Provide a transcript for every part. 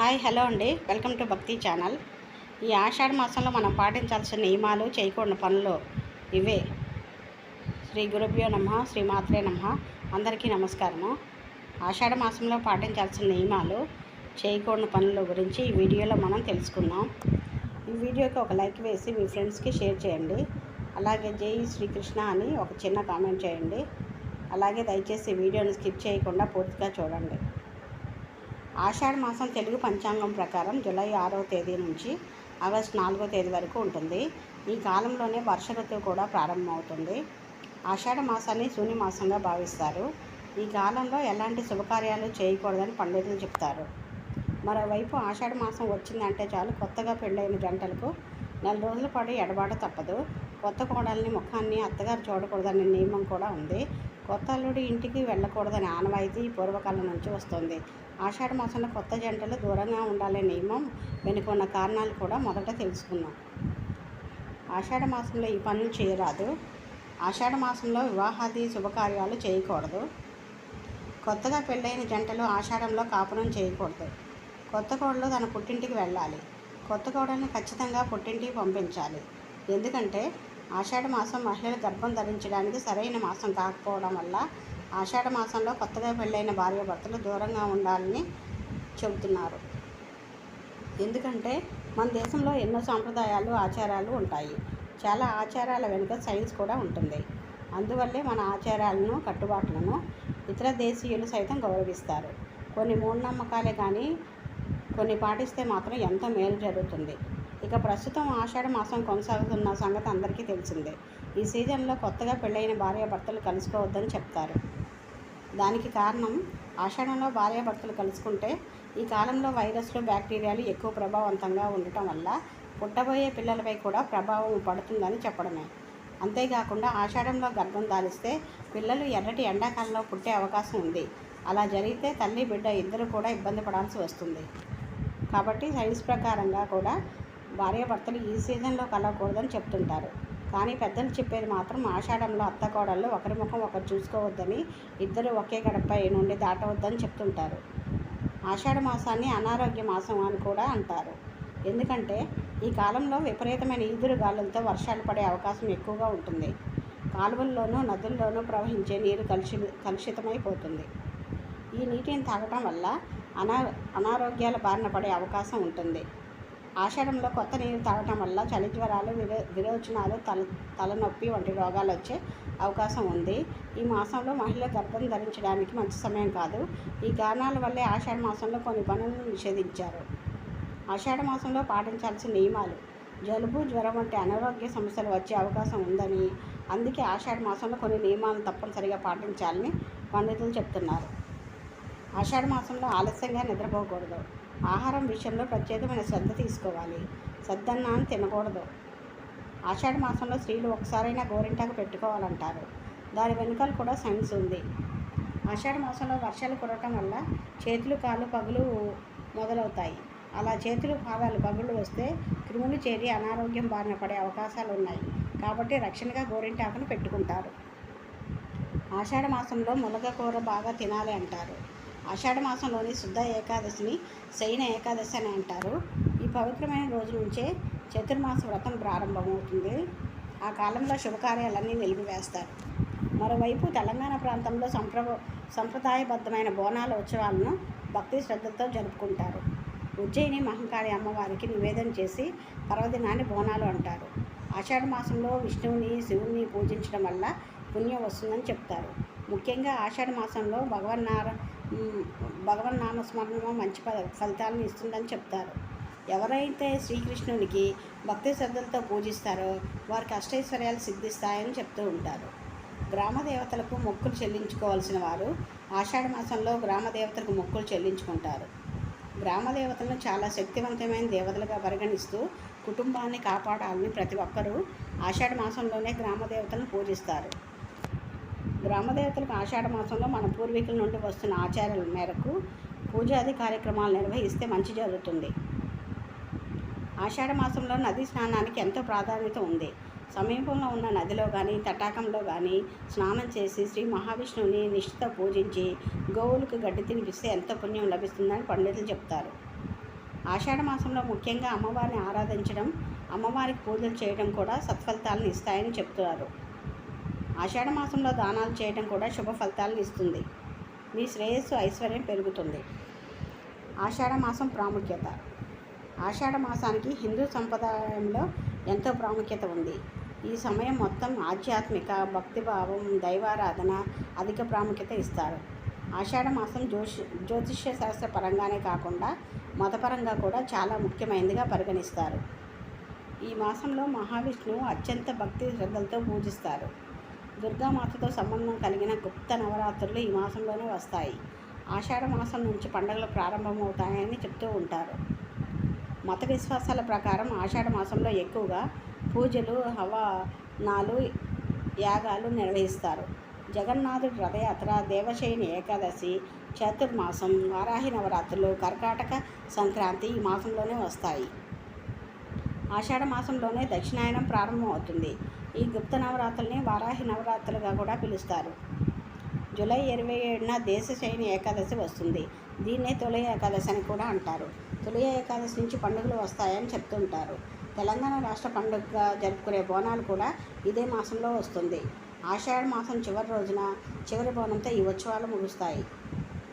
Hi hello అండి. Welcome to Bhakti channel. ఈ ఆషాఢ మాసంలో మనం పాటించాల్సిన నియమాలు చేయకూడని పనులు ఇవే. శ్రీ గురుభ్యో నమ శ్రీ మాత్రే నమ. అందరికీ నమస్కారము. ఆషాఢ మాసంలో పాటించాల్సిన నియమాలు చేయకూడని పనుల గురించి ఈ వీడియోలో మనం తెలుసుకుందాం. ఈ వీడియోకి ఒక లైక్ వేసి మీ ఫ్రెండ్స్కి షేర్ చేయండి. అలాగే జై శ్రీకృష్ణ అని ఒక చిన్న కామెంట్ చేయండి. అలాగే దయచేసి వీడియోని స్కిప్ చేయకుండా పూర్తిగా చూడండి. ఆషాఢ మాసం తెలుగు పంచాంగం ప్రకారం జూలై ఆరవ తేదీ నుంచి ఆగస్టు నాలుగో తేదీ వరకు ఉంటుంది. ఈ కాలంలోనే వర్ష ఋతువు కూడా ప్రారంభమవుతుంది. ఆషాఢ మాసాన్ని శూన్య మాసంగా భావిస్తారు. ఈ కాలంలో ఎలాంటి శుభకార్యాలు చేయకూడదని పండితులు చెప్తారు. మరోవైపు ఆషాఢ మాసం వచ్చిందంటే చాలు కొత్తగా పెళ్ళైన జంటలకు నెల రోజుల పాటు ఎడబాటు తప్పదు. కొత్త కోడల్ని ముఖాన్ని అత్తగారు చూడకూడదనే నియమం కూడా ఉంది. కొత్త అల్లుడి ఇంటికి వెళ్ళకూడదని ఆనవాయితీ పూర్వకాలం నుంచి వస్తుంది. ఆషాఢ మాసంలో కొత్త జంటలు దూరంగా ఉండాలనే నియమం వెనుక ఉన్న కారణాలు కూడా మొదట తెలుసుకున్నాం ఆషాఢ మాసంలో ఈ పనులు చేయరాదు. ఆషాఢ మాసంలో వివాహాది శుభకార్యాలు చేయకూడదు. కొత్తగా పెళ్ళైన జంటలు ఆషాఢంలో కాపురం చేయకూడదు. కొత్త కోడలు తన పుట్టింటికి వెళ్ళాలి. కొత్త కోడల్ని ఖచ్చితంగా పుట్టింటికి పంపించాలి. ఎందుకంటే ఆషాఢ మాసం మహిళలు గర్భం ధరించడానికి సరైన మాసం కాకపోవడం వల్ల ఆషాఢ మాసంలో కొత్తగా పెళ్ళైన భార్యాభర్తలు దూరంగా ఉండాలని చెబుతున్నారు. ఎందుకంటే మన దేశంలో ఎన్నో సాంప్రదాయాలు ఆచారాలు ఉంటాయి. చాలా ఆచారాల వెనుక సైన్స్ కూడా ఉంటుంది. అందువల్లే మన ఆచారాలను కట్టుబాట్లను ఇతర దేశీయులు సైతం గౌరవిస్తారు. కొన్ని మూఢనమ్మకాలే కానీ కొన్ని పాటిస్తే మాత్రం ఎంతో మేలు జరుగుతుంది. ఇక ప్రస్తుతం ఆషాఢ మాసం కొనసాగుతున్న సంగతి అందరికీ తెలిసిందే. ఈ సీజన్లో కొత్తగా పెళ్ళైన భార్యాభర్తలు కలుసుకోవద్దని చెప్తారు. దానికి కారణం ఆషాఢంలో భార్యాభర్తలు కలుసుకుంటే ఈ కాలంలో వైరస్లు బ్యాక్టీరియాలు ఎక్కువ ప్రభావవంతంగా ఉండటం వల్ల పుట్టబోయే పిల్లలపై కూడా ప్రభావం పడుతుందని చెప్పడమే. అంతేకాకుండా ఆషాఢంలో గర్భం దాలిస్తే పిల్లలు ఎర్రటి ఎండాకాలంలో పుట్టే అవకాశం ఉంది. అలా జరిగితే తల్లి బిడ్డ ఇద్దరు కూడా ఇబ్బంది పడాల్సి వస్తుంది. కాబట్టి సైన్స్ ప్రకారంగా కూడా భార్యాభర్తలు ఈ సీజన్లో కలవకూడదని చెప్తుంటారు. కానీ పెద్దలు చెప్పేది మాత్రం ఆషాఢంలో అత్తకోడళ్ళు ఒకరి ముఖం ఒకరు చూసుకోవద్దని ఇద్దరు ఒకే గడపై నుండి దాటవద్దని చెప్తుంటారు. ఆషాఢ మాసాన్ని అనారోగ్య మాసం అని కూడా అంటారు. ఎందుకంటే ఈ కాలంలో విపరీతమైన ఈదురు గాలులతో వర్షాలు పడే అవకాశం ఎక్కువగా ఉంటుంది. కాలువల్లోనూ నదుల్లోనూ ప్రవహించే నీరు కలుషి కలుషితమైపోతుంది. ఈ నీటిని తాగటం వల్ల అనా అనారోగ్యాల బారిన పడే అవకాశం ఉంటుంది. ఆషాఢంలో కొత్త నీరు తాగటం వల్ల చలి జ్వరాలు విరో విరోచనాలు తల తలనొప్పి వంటి రోగాలు వచ్చే అవకాశం ఉంది. ఈ మాసంలో మహిళ గర్భం ధరించడానికి మంచి సమయం కాదు. ఈ కారణాల వల్లే ఆషాఢ మాసంలో కొన్ని పనులను నిషేధించారు. ఆషాఢ మాసంలో పాటించాల్సిన నియమాలు. జలుబు జ్వరం వంటి అనారోగ్య సమస్యలు వచ్చే అవకాశం ఉందని అందుకే ఆషాఢ మాసంలో కొన్ని నియమాలను తప్పనిసరిగా పాటించాలని పండితులు చెప్తున్నారు. ఆషాఢ మాసంలో ఆలస్యంగా నిద్రపోకూడదు. ఆహారం విషయంలో ప్రత్యేకమైన శ్రద్ధ తీసుకోవాలి. సద్దన్నాన్ని తినకూడదు. ఆషాఢ మాసంలో స్త్రీలు ఒకసారైనా గోరింటాకు పెట్టుకోవాలంటారు. దాని వెనుకాల కూడా సైన్స్ ఉంది. ఆషాఢ మాసంలో వర్షాలు కురవటం వల్ల చేతులు కాళ్ళు పగులు మొదలవుతాయి. అలా చేతులు పాదాలు పగుళ్ళు వస్తే క్రిములు చేరి అనారోగ్యం బారిన పడే అవకాశాలు ఉన్నాయి. కాబట్టి రక్షణగా గోరింటాకును పెట్టుకుంటారు. ఆషాఢ మాసంలో మునగ కూర బాగా తినాలి అంటారు. ఆషాఢ మాసంలోని శుద్ధ ఏకాదశిని శయన ఏకాదశి అని అంటారు. ఈ పవిత్రమైన రోజు నుంచే చతుర్మాస వ్రతం ప్రారంభమవుతుంది. ఆ కాలంలో శుభకార్యాలన్నీ నిలిపివేస్తారు. మరోవైపు తెలంగాణ ప్రాంతంలో సంప్ర సంప్రదాయబద్ధమైన బోనాల ఉత్సవాలను భక్తి శ్రద్ధలతో జరుపుకుంటారు. ఉజ్జయిని మహంకాళి అమ్మవారికి నివేదన చేసి పర్వదినాన్ని బోనాలు అంటారు. ఆషాఢ మాసంలో విష్ణువుని శివుని పూజించడం వల్ల పుణ్యం వస్తుందని చెప్తారు. ముఖ్యంగా ఆషాఢ మాసంలో భగవన్ నామస్మరణము మంచి ఫ ఫలితాలను ఇస్తుందని చెప్తారు. ఎవరైతే శ్రీకృష్ణునికి భక్తి శ్రద్ధలతో పూజిస్తారో వారికి అష్టైశ్వర్యాలు సిద్ధిస్తాయని చెప్తూ ఉంటారు. గ్రామ దేవతలకు మొక్కులు చెల్లించుకోవాల్సిన వారు ఆషాఢ మాసంలో గ్రామ దేవతలకు మొక్కులు చెల్లించుకుంటారు. గ్రామదేవతలను చాలా శక్తివంతమైన దేవతలుగా పరిగణిస్తూ కుటుంబాన్ని కాపాడాలని ప్రతి ఒక్కరూ ఆషాఢ మాసంలోనే గ్రామ దేవతలను పూజిస్తారు. గ్రామదేవతలకు ఆషాఢ మాసంలో మన పూర్వీకుల నుండి వస్తున్న ఆచారాల మేరకు పూజాది కార్యక్రమాలు నిర్వహిస్తే మంచి జరుగుతుంది. ఆషాఢ మాసంలో నదీ స్నానానికి ఎంతో ప్రాధాన్యత ఉంది. సమీపంలో ఉన్న నదిలో కానీ తటాకంలో కానీ స్నానం చేసి శ్రీ మహావిష్ణువుని నిష్ఠతో పూజించి గోవులకు గడ్డి తినిపిస్తే ఎంతో పుణ్యం లభిస్తుందని పండితులు చెప్తారు. ఆషాఢ మాసంలో ముఖ్యంగా అమ్మవారిని ఆరాధించడం అమ్మవారికి పూజలు చేయడం కూడా సత్ఫలితాలను ఇస్తాయని చెప్తున్నారు. ఆషాఢ మాసంలో దానాలు చేయడం కూడా శుభ ఫలితాలను ఇస్తుంది. మీ శ్రేయస్సు ఐశ్వర్యం పెరుగుతుంది. ఆషాఢ మాసం ప్రాముఖ్యత. ఆషాఢ మాసానికి హిందూ సంప్రదాయంలో ఎంతో ప్రాముఖ్యత ఉంది. ఈ సమయం మొత్తం ఆధ్యాత్మిక భక్తిభావం దైవారాధన అధిక ప్రాముఖ్యత ఇస్తారు. ఆషాఢ మాసం జ్యోషి జ్యోతిష్య శాస్త్ర పరంగానే కాకుండా మతపరంగా కూడా చాలా ముఖ్యమైనదిగా పరిగణిస్తారు. ఈ మాసంలో మహావిష్ణువు అత్యంత భక్తి శ్రద్ధలతో పూజిస్తారు. దుర్గామాతతో సంబంధం కలిగిన గుప్త నవరాత్రులు ఈ మాసంలోనే వస్తాయి. ఆషాఢ మాసం నుంచి పండుగలు ప్రారంభమవుతాయని చెప్తూ ఉంటారు. మత విశ్వాసాల ప్రకారం ఆషాఢ మాసంలో ఎక్కువగా పూజలు హవనాలు యాగాలు నిర్వహిస్తారు. జగన్నాథుడి రథయాత్ర దేవశయని ఏకాదశి చతుర్మాసం వారాహి నవరాత్రులు కర్కాటక సంక్రాంతి ఈ మాసంలోనే వస్తాయి. ఆషాఢ మాసంలోనే దక్షిణాయనం ప్రారంభమవుతుంది. ఈ గుప్త నవరాత్రుల్ని వారాహి నవరాత్రులుగా కూడా పిలుస్తారు. జూలై ఇరవై ఏడున దేశశయని ఏకాదశి వస్తుంది. దీన్నే తొలి ఏకాదశి అని కూడా అంటారు. తొలి ఏకాదశి నుంచి పండుగలు వస్తాయని చెప్తుంటారు. తెలంగాణ రాష్ట్ర పండుగగా జరుపుకునే బోనాలు కూడా ఇదే మాసంలో వస్తుంది. ఆషాఢ మాసం చివరి రోజున చివరి బోనంతో ఈ ఉత్సవాలు ముగుస్తాయి.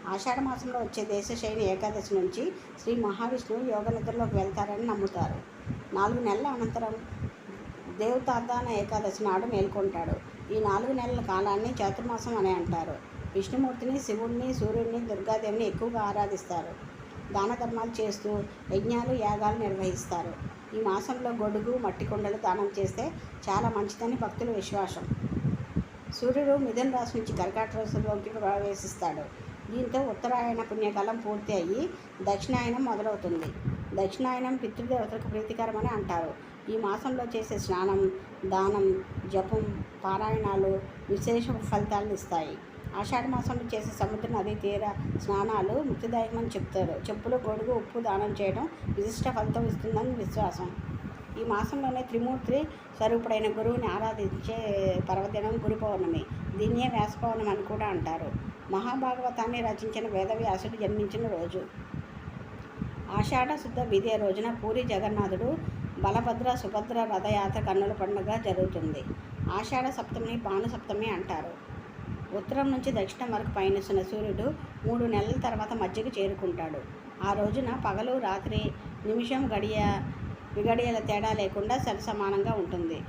ఆషాఢ మాసంలో వచ్చే దేశశైని ఏకాదశి నుంచి శ్రీ మహావిష్ణువు యోగ నిద్రలోకి వెళ్తారని నమ్ముతారు. నాలుగు నెలల అనంతరం దేవతార్థాన ఏకాదశి నాడు మేల్కొంటాడు. ఈ నాలుగు నెలల కాలాన్ని చాతుర్మాసం అని అంటారు. విష్ణుమూర్తిని శివుణ్ణి సూర్యుడిని దుర్గాదేవిని ఎక్కువగా ఆరాధిస్తారు. దాన ధర్మాలు చేస్తూ యజ్ఞాలు యాగాలు నిర్వహిస్తారు. ఈ మాసంలో గొడుగు మట్టి కొండలు దానం చేస్తే చాలా మంచిదని భక్తుల విశ్వాసం. సూర్యుడు మిథున రాశి నుంచి కర్కాట రాశిలోకి ప్రవేశిస్తాడు. దీంతో ఉత్తరాయణ పుణ్యకాలం పూర్తి అయ్యి దక్షిణాయనం మొదలవుతుంది. దక్షిణాయనం పితృదేవతలకు ప్రీతికరమని అంటారు. ఈ మాసంలో చేసే స్నానం దానం జపం పారాయణాలు విశేష ఫలితాలను ఇస్తాయి. ఆషాఢ మాసంలో చేసే సముద్ర నదీ తీర స్నానాలు ముక్తిదాయకమని చెప్తారు. చెప్పులు గొడుగు ఉప్పు దానం చేయడం విశిష్ట ఫలితం ఇస్తుందని విశ్వాసం. ఈ మాసంలోనే త్రిమూర్తి స్వరూపుడైన గురువుని ఆరాధించే పర్వదినం గురు పౌర్ణమి. దీన్నే వ్యాస పౌర్ణమి అని కూడా అంటారు. మహాభాగవతాన్ని రచించిన వేదవ్యాసుడు జన్మించిన రోజు. ఆషాఢ శుద్ధ విదే రోజున పూరి జగన్నాథుడు బలభద్ర సుభద్ర రథయాత్ర కన్నుల పండుగ జరుగుతుంది. ఆషాఢ సప్తమిని భాను సప్తమి అంటారు. ఉత్తరం నుంచి దక్షిణం వరకు పయనిస్తున్న సూర్యుడు మూడు నెలల తర్వాత మధ్యకు చేరుకుంటాడు. ఆ రోజున పగలు రాత్రి నిమిషం గడియ విగడియల తేడా లేకుండా సరిసమానంగా ఉంటుంది.